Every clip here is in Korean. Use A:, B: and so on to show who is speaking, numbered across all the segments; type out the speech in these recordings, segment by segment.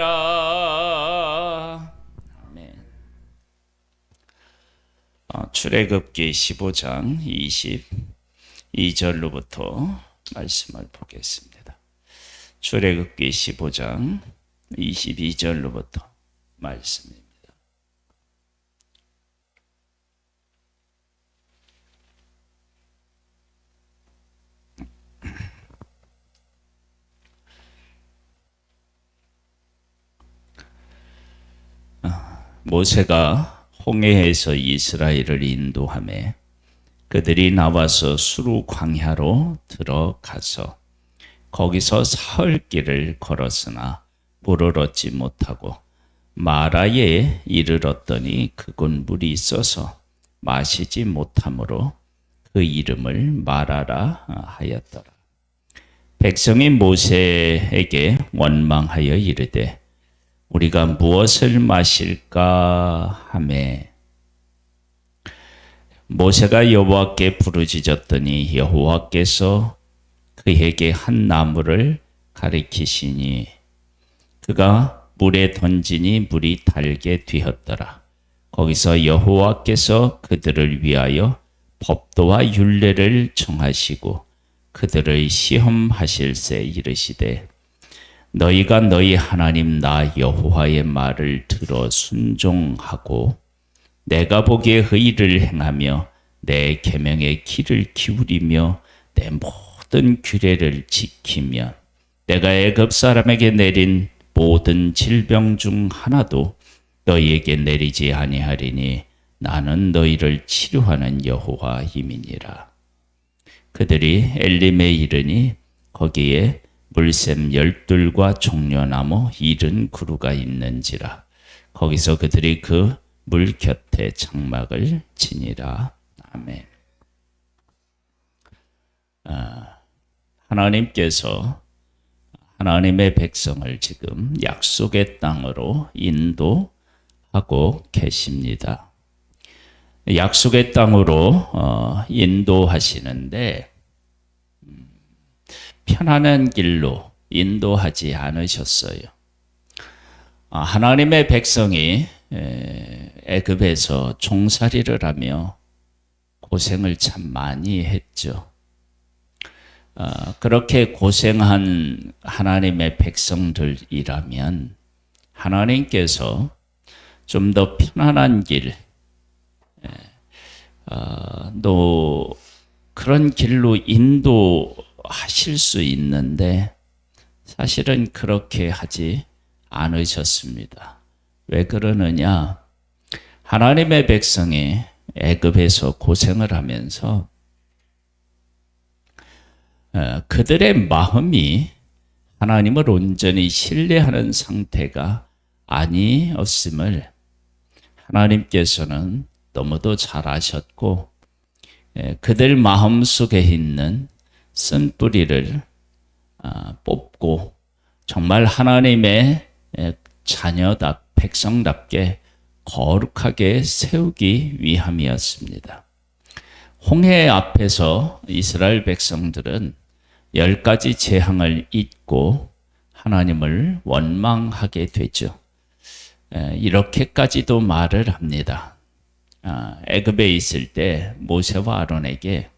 A: 함이니라. 아멘. 어, 출애굽기 15장 22절로부터 말씀을 보겠습니다. 출애굽기 15장 22절로부터 말씀입니다. 모세가 홍해에서 이스라엘을 인도함에 그들이 나와서 수루 광야로 들어가서 거기서 사흘 길을 걸었으나 물을 얻지 못하고 마라에 이르렀더니 그곳 물이 있어서 마시지 못하므로 그 이름을 마라라 하였더라. 백성이 모세에게 원망하여 이르되 우리가 무엇을 마실까 하매 모세가 여호와께 부르짖었더니 여호와께서 그에게 한 나무를 가리키시니 그가 물에 던지니 물이 달게 되었더라. 거기서 여호와께서 그들을 위하여 법도와 율례를 정하시고 그들을 시험하실세 이르시되 너희가 너희 하나님 나 여호와의 말을 들어 순종하고 내가 보기에 의를 행하며 내 계명의 길을 기울이며 내 모든 규례를 지키면 내가 애굽 사람에게 내린 모든 질병 중 하나도 너희에게 내리지 아니하리니 나는 너희를 치료하는 여호와임이니라. 그들이 엘림에 이르니 거기에 물샘 열둘과 종려나무 이른 그루가 있는지라 거기서 그들이 그 물 곁에 장막을 지니라 아멘. 아, 하나님께서 하나님의 백성을 지금 약속의 땅으로 인도하고 계십니다. 약속의 땅으로 어, 인도하시는데 편안한 길로 인도하지 않으셨어요. 아, 하나님의 백성이 애굽에서 종살이를 하며 고생을 참 많이 했죠. 아, 그렇게 고생한 하나님의 백성들이라면 하나님께서 좀 더 편안한 길, 어, 또 그런 길로 인도 하실 수 있는데 사실은 그렇게 하지 않으셨습니다. 왜 그러느냐? 하나님의 백성이 애굽에서 고생을 하면서 어, 그들의 마음이 하나님을 온전히 신뢰하는 상태가 아니었음을 하나님께서는 너무도 잘 아셨고 그들 마음 속에 있는 쓴 뿌리를 아, 뽑고 정말 하나님의 자녀답 백성답게 거룩하게 세우기 위함이었습니다. 홍해 앞에서 이스라엘 백성들은 열 가지 재앙을 잊고 하나님을 원망하게 되죠. 이렇게까지도 말을 합니다. 아, 애굽에 있을 때 모세와 아론에게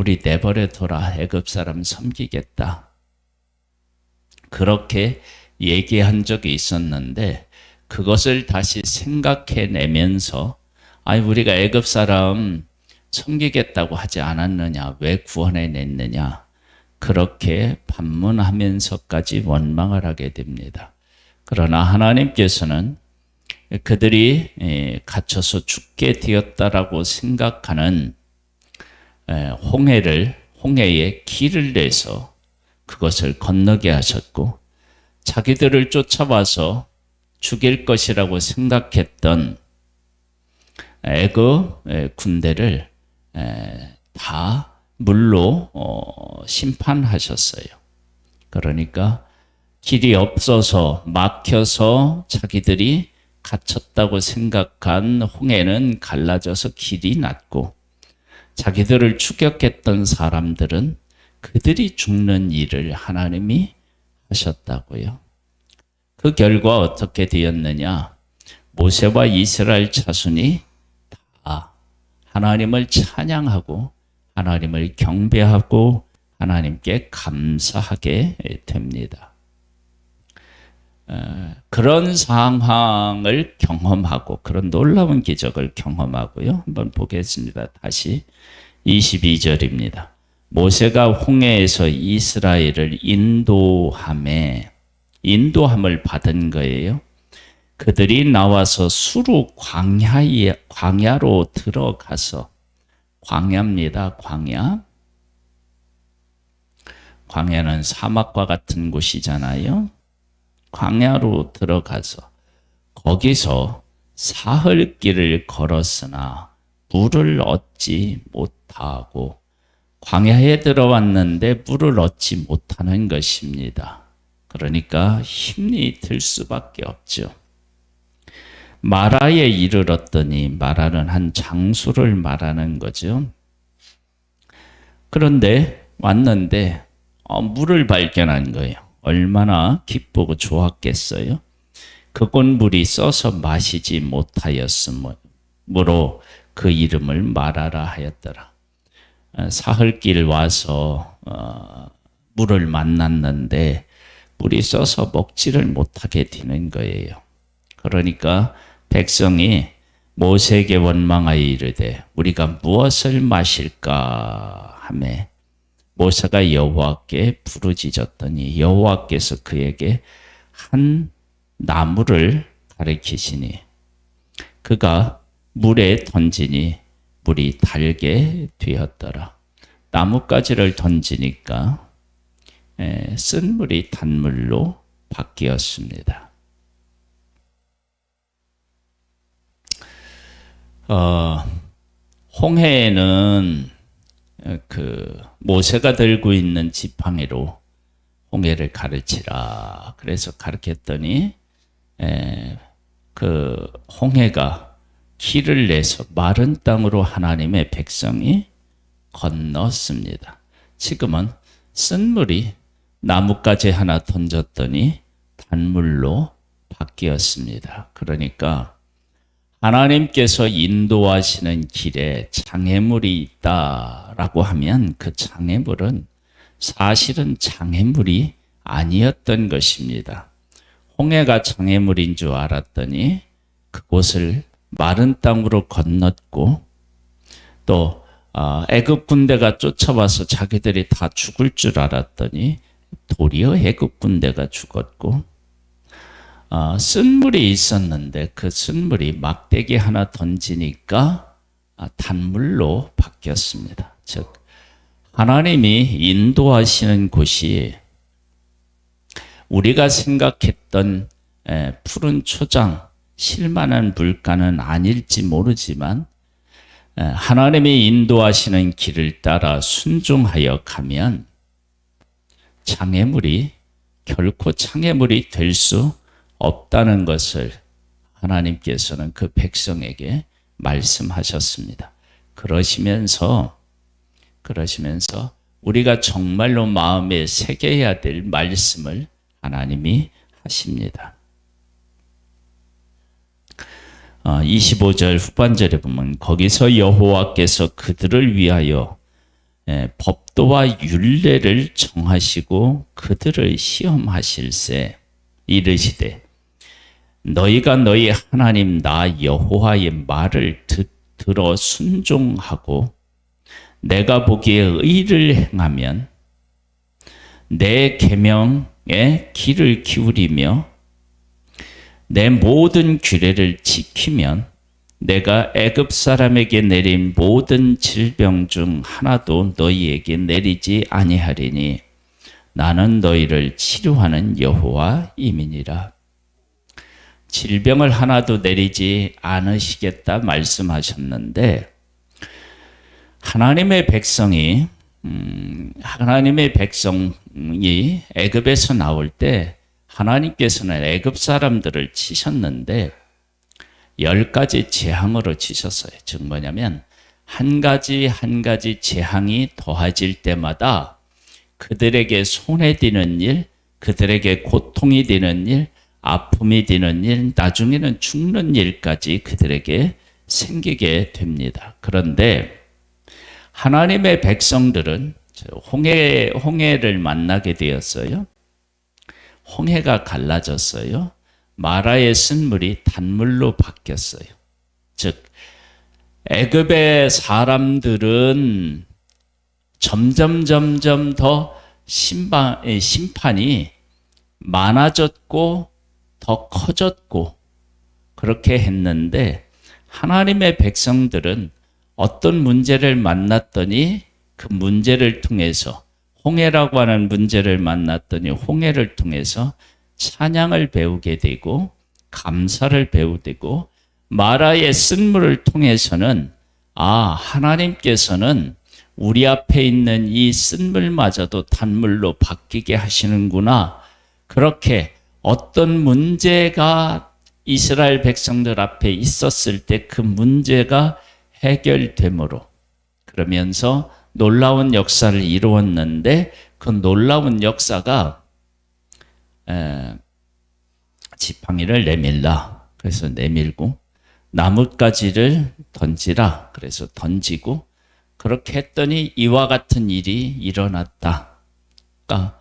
A: 우리 내버려 둬라 애굽 사람 섬기겠다. 그렇게 얘기한 적이 있었는데 그것을 다시 생각해 내면서 아니 우리가 애굽 사람 섬기겠다고 하지 않았느냐? 왜 구원해 냈느냐? 그렇게 반문하면서까지 원망을 하게 됩니다. 그러나 하나님께서는 그들이 예, 갇혀서 죽게 되었다라고 생각하는 홍해를 홍해에 길을 내서 그것을 건너게 하셨고 자기들을 쫓아와서 죽일 것이라고 생각했던 애굽 군대를 다 물로 어, 심판하셨어요. 그러니까 길이 없어서 막혀서 자기들이 갇혔다고 생각한 홍해는 갈라져서 길이 났고 자기들을 추격했던 사람들은 그들이 죽는 일을 하나님이 하셨다고요. 그 결과 어떻게 되었느냐? 모세와 이스라엘 자손이 다 하나님을 찬양하고 하나님을 경배하고 하나님께 감사하게 됩니다. 어, 그런 상황을 경험하고 그런 놀라운 기적을 경험하고요. 한번 보겠습니다. 다시 22절입니다. 모세가 홍해에서 이스라엘을 인도함에 인도함을 받은 거예요. 그들이 나와서 수루 광야에 광야로 들어가서 광야입니다. 광야. 광야는 사막과 같은 곳이잖아요. 광야로 들어가서 거기서 사흘 길을 걸었으나 물을 얻지 못하고 광야에 들어왔는데 물을 얻지 못하는 것입니다. 그러니까 힘이 들 수밖에 없죠. 마라에 이르렀더니 마라는 한 장소를 말하는 거죠. 그런데 왔는데 어, 물을 발견한 거예요. 얼마나 기쁘고 좋았겠어요. 그곳 물이 써서 마시지 못하였으므로 그 이름을 마라라 하였더라. 어, 사흘길 와서 어, 물을 만났는데 물이 써서 먹지를 못하게 되는 거예요. 그러니까 백성이 모세에게 원망하여 이르되 우리가 무엇을 마실까 하매 모세가 여호와께 부르짖었더니 여호와께서 그에게 한 나무를 가리키시니 그가 물에 던지니 물이 달게 되었더라. 나뭇가지를 던지니까 쓴 물이 단물로 바뀌었습니다. 어, 홍해에는 그 모세가 들고 있는 지팡이로 홍해를 가르치라. 그래서 가르쳤더니 에, 그 홍해가 길을 내서 마른 땅으로 하나님의 백성이 건넜습니다. 지금은 쓴 물이 나뭇가지 하나 던졌더니 단물로 바뀌었습니다. 그러니까 하나님께서 인도하시는 길에 장애물이 있다라고 하면 그 장애물은 사실은 장애물이 아니었던 것입니다. 홍해가 장애물인 줄 알았더니 그곳을 마른 땅으로 건넜고 또 아, 애굽 군대가 쫓아와서 자기들이 다 죽을 줄 알았더니 도리어 애굽 군대가 죽었고 어, 쓴물이 있었는데 그 쓴물이 막대기 하나 던지니까 아, 단물로 바뀌었습니다. 즉 하나님이 인도하시는 곳이 우리가 생각했던 푸른 초장, 실만한 물가는 아닐지 모르지만 하나님이 인도하시는 길을 따라 순종하여 가면 장애물이 결코 장애물이 될 수 없다는 것을 하나님께서는 그 백성에게 말씀하셨습니다. 그러시면서 그러시면서 우리가 정말로 마음에 새겨야 될 말씀을 하나님이 하십니다. 25절 어, 후반절에 보면 거기서 여호와께서 그들을 위하여 예, 법도와 율례를 정하시고 그들을 시험하실세 이르시되 너희가 너희 하나님 나 여호와의 말을 듣, 들어 순종하고 내가 보기에 의를 행하면 내 계명에 귀를 기울이며 내 모든 규례를 지키면 내가 애굽 사람에게 내린 모든 질병 중 하나도 너희에게 내리지 아니하리니 나는 너희를 치료하는 여호와이민이라. 질병을 하나도 내리지 않으시겠다 말씀하셨는데 하나님의 백성이 음, 하나님의 백성이 애굽에서 나올 때 하나님께서는 애굽 사람들을 치셨는데 열 가지 재앙으로 치셨어요. 즉 뭐냐면 한 가지 한 가지 재앙이 더해질 때마다 그들에게 손해 되는 일, 그들에게 고통이 되는 일, 아픔이 되는 일, 나중에는 죽는 일까지 그들에게 생기게 됩니다. 그런데 하나님의 백성들은 홍해, 홍해를 만나게 되었어요. 홍해가 갈라졌어요. 마라의 쓴물이 단물로 바뀌었어요. 즉, 애굽의 사람들은 점점 점점 더 심판, 심판이 많아졌고 더 커졌고 그렇게 했는데 하나님의 백성들은 어떤 문제를 만났더니 그 문제를 통해서 홍해라고 하는 문제를 만났더니 홍해를 통해서 찬양을 배우게 되고 감사를 배우게 되고 마라의 쓴물을 통해서는 아 하나님께서는 우리 앞에 있는 이 쓴물마저도 단물로 바뀌게 하시는구나. 그렇게 어떤 문제가 이스라엘 백성들 앞에 있었을 때 그 문제가 해결되므로 그러면서 놀라운 역사를 이루었는데 그 놀라운 역사가 에, 지팡이를 내밀라 그래서 내밀고 나뭇가지를 던지라 그래서 던지고 그렇게 했더니 이와 같은 일이 일어났다. 그러니까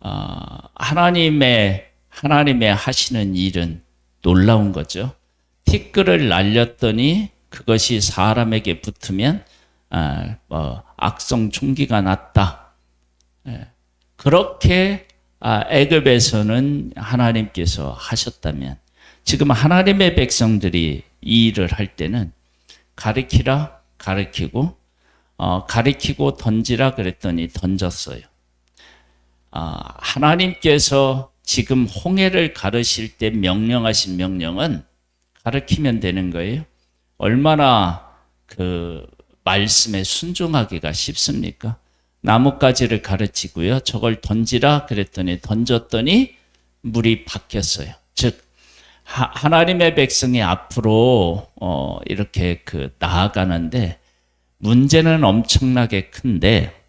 A: 어, 하나님의 하나님의 하시는 일은 놀라운 거죠. 티끌을 날렸더니 그것이 사람에게 붙으면 아, 뭐 악성 총기가 났다. 예. 그렇게 아, 애굽에서는 하나님께서 하셨다면 지금 하나님의 백성들이 이 일을 할 때는 가리키라 가리키고 어, 가리키고 던지라 그랬더니 던졌어요. 아, 하나님께서 지금 홍해를 가르실 때 명령하신 명령은 가르치면 되는 거예요. 얼마나 그 말씀에 순종하기가 쉽습니까? 나뭇가지를 가르치고요. 저걸 던지라 그랬더니 던졌더니 물이 바뀌었어요. 즉 하, 나님의 백성이 앞으로 어, 이렇게 그 나아가는데 문제는 엄청나게 큰데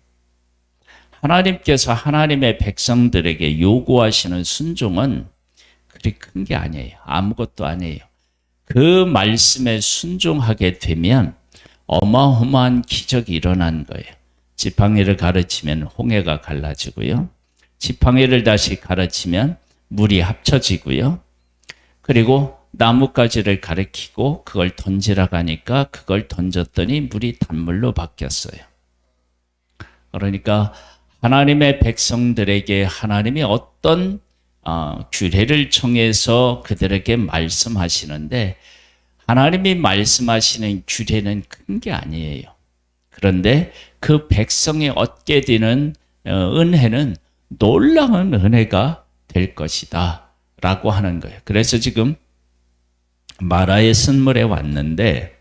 A: 하나님께서 하나님의 백성들에게 요구하시는 순종은 그리 큰 게 아니에요. 아무것도 아니에요. 그 말씀에 순종하게 되면 어마어마한 기적이 일어난 거예요. 지팡이를 가르치면 홍해가 갈라지고요. 지팡이를 다시 가르치면 물이 합쳐지고요. 그리고 나뭇가지를 가리키고 그걸 던지라 가니까 그걸 던졌더니 물이 단물로 바뀌었어요. 그러니까 하나님의 백성들에게 하나님이 어떤 어, 규례를 청해서 그들에게 말씀하시는데 하나님이 말씀하시는 규례는 큰 게 아니에요. 그런데 그 백성이 얻게 되는 어, 은혜는 놀라운 은혜가 될 것이다. 라고 하는 거예요. 그래서 지금 마라의 쓴물에 왔는데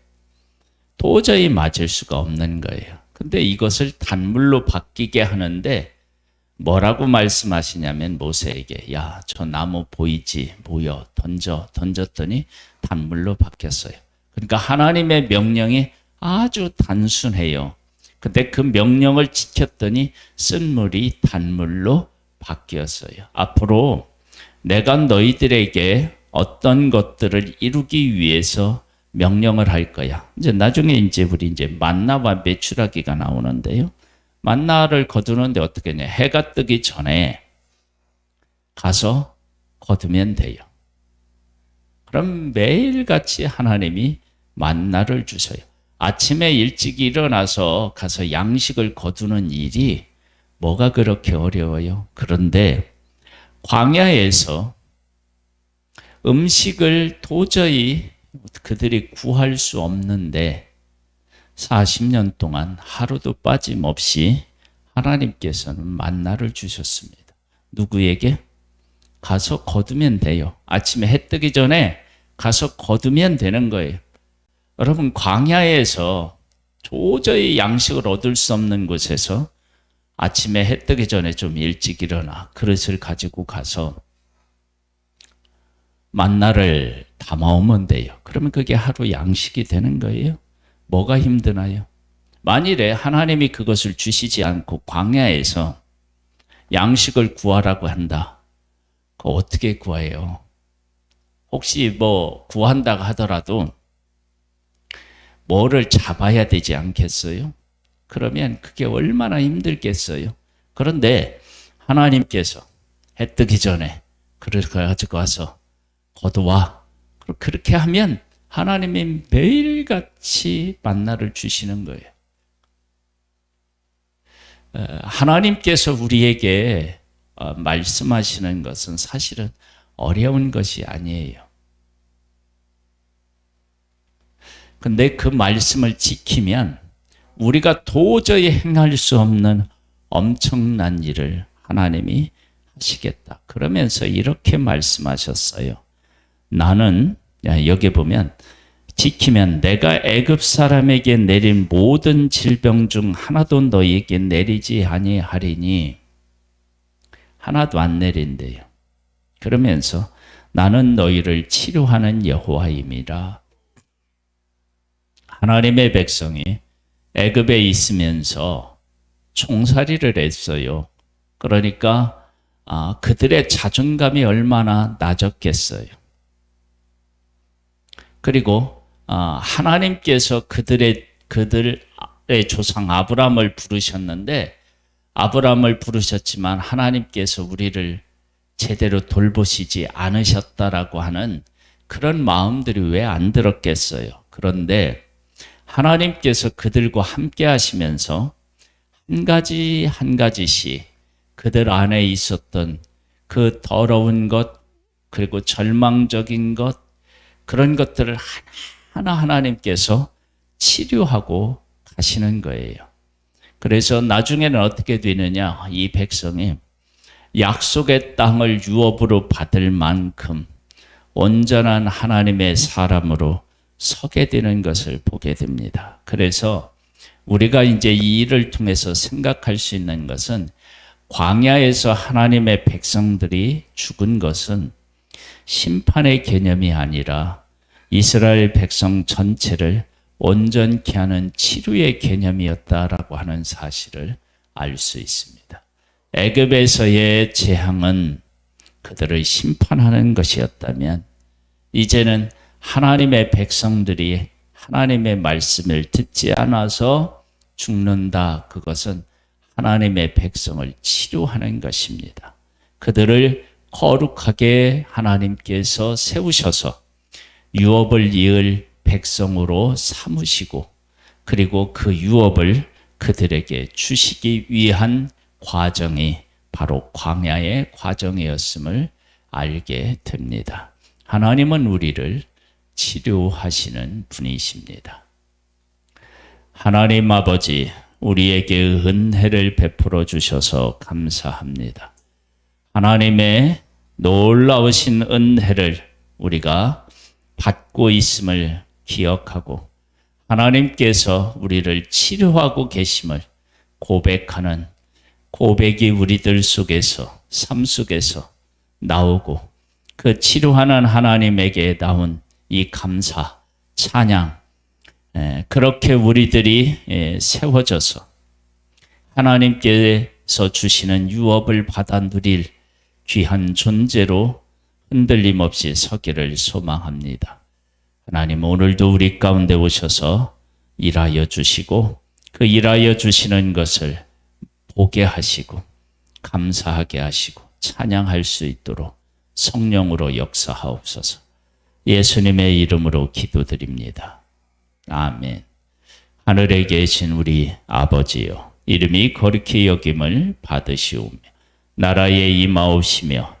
A: 도저히 맞을 수가 없는 거예요. 근데 이것을 단물로 바뀌게 하는데 뭐라고 말씀하시냐면 모세에게 야 저 나무 보이지 모여 던져 던졌더니 단물로 바뀌었어요. 그러니까 하나님의 명령이 아주 단순해요. 근데 그 명령을 지켰더니 쓴물이 단물로 바뀌었어요. 앞으로 내가 너희들에게 어떤 것들을 이루기 위해서 명령을 할 거야. 이제 나중에 이제 우리 이제 만나와 메추라기가 나오는데요. 만나를 거두는데 어떻게 냐 해가 뜨기 전에 가서 거두면 돼요. 그럼 매일같이 하나님이 만나를 주셔요. 아침에 일찍 일어나서 가서 양식을 거두는 일이 뭐가 그렇게 어려워요? 그런데 광야에서 음식을 도저히 그들이 구할 수 없는데 40년 동안 하루도 빠짐없이 하나님께서는 만나를 주셨습니다. 누구에게? 가서 거두면 돼요. 아침에 해 뜨기 전에 가서 거두면 되는 거예요. 여러분, 광야에서 도저히 양식을 얻을 수 없는 곳에서 아침에 해 뜨기 전에 좀 일찍 일어나 그릇을 가지고 가서 만나를 담아오면 돼요. 그러면 그게 하루 양식이 되는 거예요. 뭐가 힘드나요? 만일에 하나님이 그것을 주시지 않고 광야에서 양식을 구하라고 한다. 그 어떻게 구해요? 혹시 뭐 구한다고 하더라도 뭐를 잡아야 되지 않겠어요? 그러면 그게 얼마나 힘들겠어요? 그런데 하나님께서 해 뜨기 전에 그걸 가지고 와서 거두와. 그렇게 하면 하나님이 매일같이 만나를 주시는 거예요. 어, 하나님께서 우리에게 어, 말씀하시는 것은 사실은 어려운 것이 아니에요. 근데 그 말씀을 지키면 우리가 도저히 행할 수 없는 엄청난 일을 하나님이 하시겠다. 그러면서 이렇게 말씀하셨어요. 나는 여기 보면 지키면 내가 애굽 사람에게 내린 모든 질병 중 하나도 너희에게 내리지 아니하리니 하나도 안 내린대요. 그러면서 나는 너희를 치료하는 여호와임이라. 하나님의 백성이 애굽에 있으면서 총살이를 했어요. 그러니까 아, 그들의 자존감이 얼마나 낮았겠어요. 그리고 아, 하나님께서 그들의 그들의 조상 아브라함을 부르셨는데 아브라함을 부르셨지만 하나님께서 우리를 제대로 돌보시지 않으셨다라고 하는 그런 마음들이 왜 안 들었겠어요. 그런데 하나님께서 그들과 함께 하시면서 한 가지 한 가지씩 그들 안에 있었던 그 더러운 것, 그리고 절망적인 것, 그런 것들을 하나 하나님께서 치료하고 가시는 거예요. 그래서 나중에는 어떻게 되느냐? 이 백성이 약속의 땅을 유업으로 받을 만큼 온전한 하나님의 사람으로 서게 되는 것을 보게 됩니다. 그래서 우리가 이제 이 일을 통해서 생각할 수 있는 것은 광야에서 하나님의 백성들이 죽은 것은 심판의 개념이 아니라 이스라엘 백성 전체를 온전케 하는 치료의 개념이었다라고 하는 사실을 알 수 있습니다. 애굽에서의 재앙은 그들을 심판하는 것이었다면 이제는 하나님의 백성들이 하나님의 말씀을 듣지 않아서 죽는다. 그것은 하나님의 백성을 치료하는 것입니다. 그들을 거룩하게 하나님께서 세우셔서 유업을 이을 백성으로 삼으시고 그리고 그 유업을 그들에게 주시기 위한 과정이 바로 광야의 과정이었음을 알게 됩니다. 하나님은 우리를 치료하시는 분이십니다. 하나님 아버지, 우리에게 은혜를 베풀어 주셔서 감사합니다. 하나님의 놀라우신 은혜를 우리가 받고 있음을 기억하고 하나님께서 우리를 치료하고 계심을 고백하는 고백이 우리들 속에서 삶 속에서 나오고 그 치료하는 하나님에게 나온 이 감사 찬양. 예, 그렇게 우리들이 예, 세워져서 하나님께서 주시는 유업을 받아 누릴 귀한 존재로 흔들림 없이 서기를 소망합니다. 하나님 오늘도 우리 가운데 오셔서 일하여 주시고 그 일하여 주시는 것을 보게 하시고 감사하게 하시고 찬양할 수 있도록 성령으로 역사하옵소서. 예수님의 이름으로 기도드립니다. 아멘. 하늘에 계신 우리 아버지요. 이름이 거룩히 여김을 받으시오며 나라에 임하옵시며